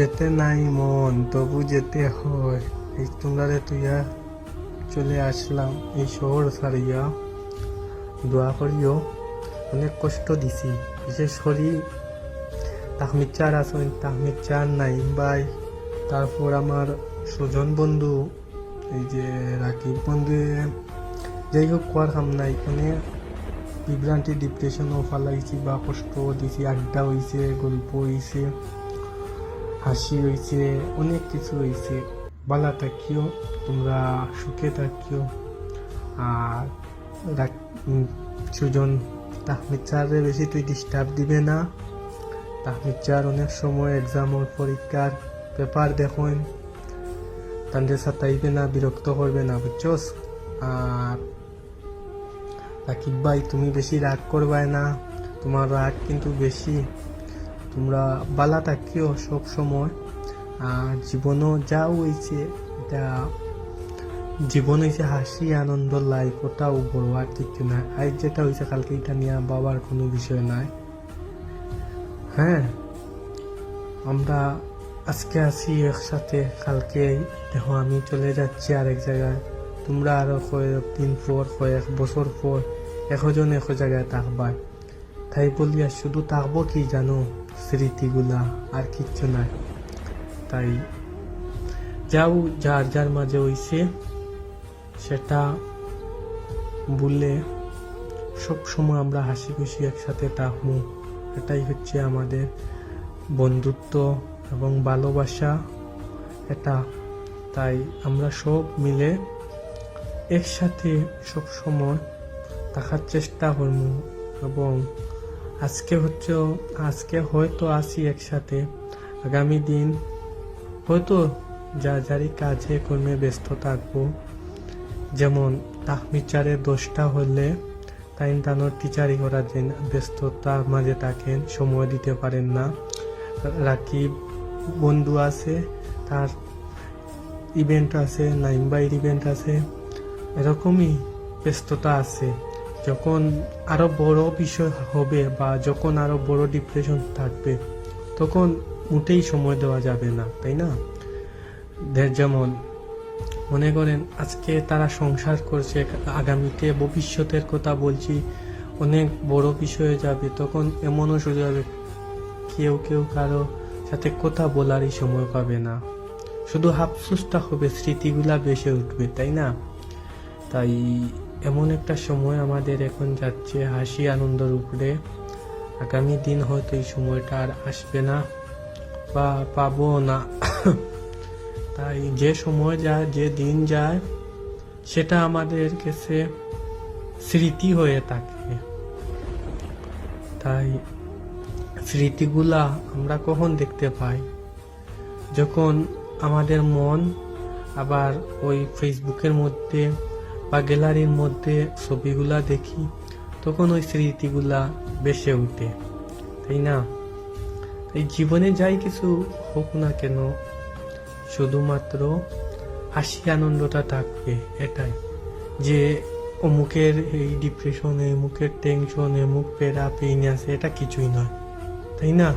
যেতে নাই মন, তবু যেতে হয়। এই তোমরা তুইয়া চলে আসলাম, এই শহর ছাড়িয়া। দোয়া করিও, অনেক কষ্ট দিছি। বিশেষ করি তাহমিদ চার আসেন তাহমিদ চার নাইম ভাই। তারপর আমার সুজন বন্ধু, এই যে রাকিব বন্ধু, যাই হোক, কোয়ার কাম নাই। মানে বিভ্রান্তি ডিপ্রেশনও ফালাইছি, বা কষ্ট দিছি, আড্ডা হইছে, গল্প হইছে। হাসি হইছে অনেক কিছু হইছে বালা থাকিও, তোমরা সুখে থাকিও। আর সুজন তাহমিদ স্যারে বেশি তুই ডিস্টার্ব দিবে না। তাহমিদ স্যার অনেক সময় এক্সামের পরীক্ষার পেপার দেখুন তাদের সাতাইবে না, বিরক্ত করবে না, বুঝছস? আর রাকিব ভাই, তুমি বেশি রাগ করবাই না। তোমার রাগ কিন্তু বেশি। তোমরা বালা থাকিও সব সময়। আর জীবনও যা হয়েছে, এটা জীবন হয়েছে হাসি, আনন্দ লাইফ ওটাও বড় আর কিছু না। আজ যেটা হয়েছে কালকে, এটা নিয়ে বাবার কোনো বিষয় নাই। হ্যাঁ আমরা আজকে আসি একসাথে, কালকে দেখো আমি চলে যাচ্ছি আরেক জায়গায়। তোমরা আরও কয়েক দিন পর, কয়েক বছর পর, একজন এক জায়গায় থাকবা। তাই বলিয়া শুধু থাকব কি জানো স্মৃতিগুলা আর কিচ্ছু নাই। তাই যাও, যার যার মাঝে হইছে, সেটা বললে সব সময় আমরা হাসি খুশি একসাথে থাকব। এটাই হচ্ছে আমাদের বন্ধুত্ব এবং ভালোবাসা, এটা। তাই আমরা সব মিলে একসাথে সব সময় থাকার চেষ্টা করব এবং আজকে হচ্ছে, আজকে হয়তো আসি একসাথে। আগামী দিন হয়তো যা যারই কাজে, কর্মে ব্যস্ত থাকব। যেমন তাহমিচারের দোষটা হলে তাই তানোর টিচারই করার দিন ব্যস্ততার মাঝে থাকেন, সময় দিতে পারেন না। রাকিব বন্ধু আছে, তার ইভেন্ট আছে নাইমবাইয়ের ইভেন্ট আছে, এরকমই ব্যস্ততা আছে। যখন আরও বড় বিষয় হবে বা যখন আরও বড় ডিপ্রেশন থাকবে, তখন মোটেই সময় দেওয়া যাবে না, তাই না? যেমন মনে করেন আজকে তারা সংসার করছে, আগামীতে ভবিষ্যতের কথা বলছি, অনেক বড় বিষয়ে যাবে, তখন এমনও সুযোগ হবে কেউ কেউ কারও সাথে কথা বলারই সময় পাবে না। শুধু হাফসুসটা হবে, স্মৃতিগুলা বেসে উঠবে, তাই না? তাই এমন একটা সময় আমাদের এখন যাচ্ছে হাসি আনন্দের উপরে আগামী দিন হয়তো এই সময়টা আর আসবে না বা পাবো না। তাই যে সময় যায় যে দিন যায়, সেটা আমাদের কাছে স্মৃতি হয়ে থাকে। তাই স্মৃতিগুলা আমরা কখন দেখতে পাই? যখন আমাদের মন আবার ওই ফেসবুকের মধ্যে বা গ্যালারির মধ্যে ছবিগুলা দেখি, তখন ওই স্মৃতিগুলা বেসে ওঠে তাই না? এই জীবনে যাই কিছু হোক না কেন, শুধুমাত্র হাসি আনন্দটা থাকবে, এটাই। যে অমুকের এই ডিপ্রেশন অমুকের টেনশন অমুক পেরা পেইন আছে, এটা কিছুই নয়। তাই না?